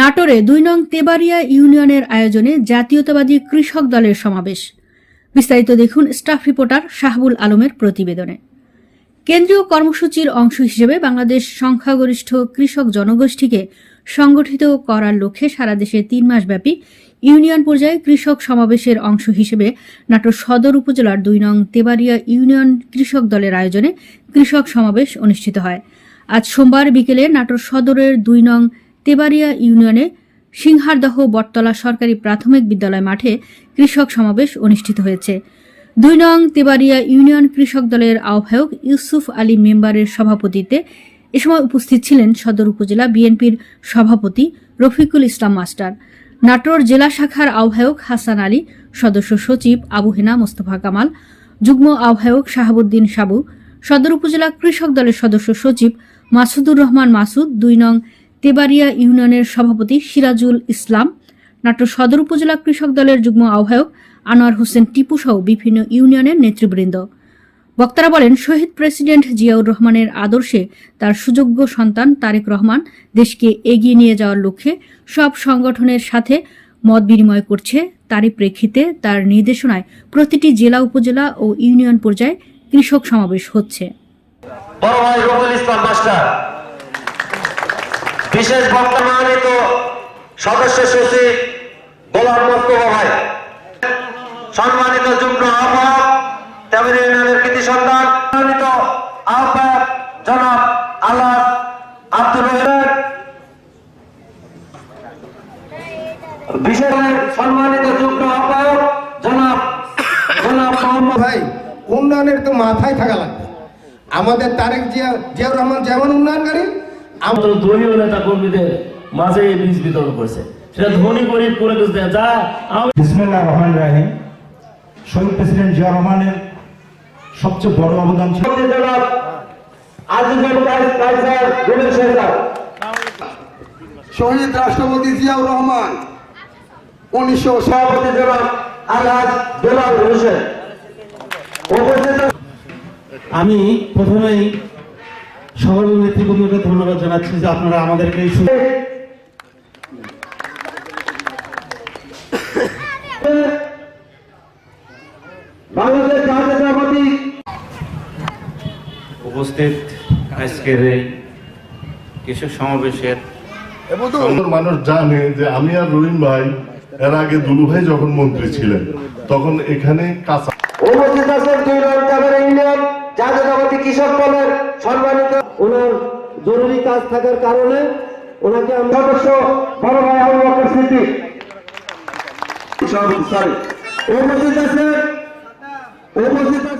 নাটোরে দুই নং তেবারিয়া ইউনিয়নের আয়োজনে জাতীয়তাবাদী কৃষক দলের সমাবেশ। বিস্তারিত দেখুন স্টাফ রিপোর্টার শাহবুল আলমের প্রতিবেদনে। কেন্দ্রীয় কর্মসূচির অংশ হিসেবে বাংলাদেশ সংখ্যাগরিষ্ঠ কৃষক জনগোষ্ঠীকে সংগঠিত করার লক্ষ্যে সারা দেশে তিন মাসব্যাপী ইউনিয়ন পর্যায়ে কৃষক সমাবেশের অংশ হিসেবে নাটোর সদর উপজেলার দুই নং তেবারিয়া ইউনিয়ন কৃষক দলের আয়োজনে কৃষক সমাবেশ অনুষ্ঠিত হয়। আজ সোমবার বিকেলে নাটোর সদরের দুই নং তেবাড়িয়া ইউনিয়নে সিংহারদহ বটতলা সরকারি প্রাথমিক বিদ্যালয় মাঠে কৃষক সমাবেশ অনুষ্ঠিত হয়েছে। দুই নং তেবাড়িয়া ইউনিয়ন কৃষক দলের আহ্বায়ক ইউসুফ আলী মেম্বারের সভাপতিত্বে এ সময় উপস্থিত ছিলেন সদর উপজেলা বিএনপির সভাপতি রফিকুল ইসলাম মাস্টার, নাটোর জেলা শাখার আহ্বায়ক হাসান আলী, সদস্য সচিব আবু হেনা মোস্তফা কামাল, যুগ্ম আহ্বায়ক শাহাবুদ্দিন সাবু, সদর উপজেলা কৃষক দলের সদস্য সচিব মাসুদুর রহমান মাসুদ, দুই নং তেবাড়িয়া ইউনিয়নের সভাপতি সিরাজুল ইসলাম, নাটোর সদর উপজেলা কৃষক দলের যুগ্ম আহ্বায়ক আনোয়ার হোসেন টিপু সহ বিভিন্ন ইউনিয়নের নেতৃবৃন্দ। বক্তারা বলেন, শহীদ প্রেসিডেন্ট জিয়াউর রহমানের আদর্শে তার সুযোগ্য সন্তান তারেক রহমান দেশকে এগিয়ে নিয়ে যাওয়ার লক্ষ্যে সব সংগঠনের সাথে মত বিনিময় করছে। তারই প্রেক্ষিতে তার নির্দেশনায় প্রতিটি জেলা উপজেলা ও ইউনিয়ন পর্যায়ে কৃষক সমাবেশ হচ্ছে। বড় ভাই ইসলাম মাস্টার বিশেষ বক্তা মনোনীত সদস্য সচিব গোলাম মোস্তফা ভাই। সম্মানিত যুগ্ম আহ্বায়ক তেমনি ইউনিয়নের কৃতি সন্তান মনোনীত আহ্বায়ক জনাব আল্লাহ আব্দুল বিশেষ সম্মানিত ভাই, উন্নয়নের তো মাথায় থাকা লাগবে। আমাদের তারেক জিয়া জিয়াউর রহমান যেমন উন্নয়নকারী আমাদের দলীয় নেতা কর্মীদের মাঝে এই বীজ বিতরণ করেছে। সেটা ধনী গরিব করে গেছে যা বিসমিল্লাহ রহমান রাহিম। শহীদ প্রেসিডেন্ট জিয়া রহমানের সবচেয়ে বড় অবদান ছিল। শহীদ রাষ্ট্রপতি জিয়াউর রহমান উনিশশো সভাপতি আলহাজ হোসেন। আমি প্রথমেই সকল নেতৃবৃন্দকে ধন্যবাদ জানাচ্ছি যে আপনারা আমাদেরকে এই বাংলাদেশ জাতীয়তাবাদী উপস্থিত আজকের এই কৃষক সমাবেশের মানুষ জানে যে আমি আর রহিম ভাই এর আগে দুলু ভাই যখন মন্ত্রী ছিলেন তখন এখানে কাঁচা উপস্থিত আছেন দুই ইউনিয়ন জাতীয়তাবাদী কৃষক দলের সম্মানিত ওনার জরুরি কাজ থাকার কারণে ওনাকে আমরা সদস্য বড় ভাই আবু বকর সিদ্দিক। সরি উপস্থিত আছে উপস্থিত আছে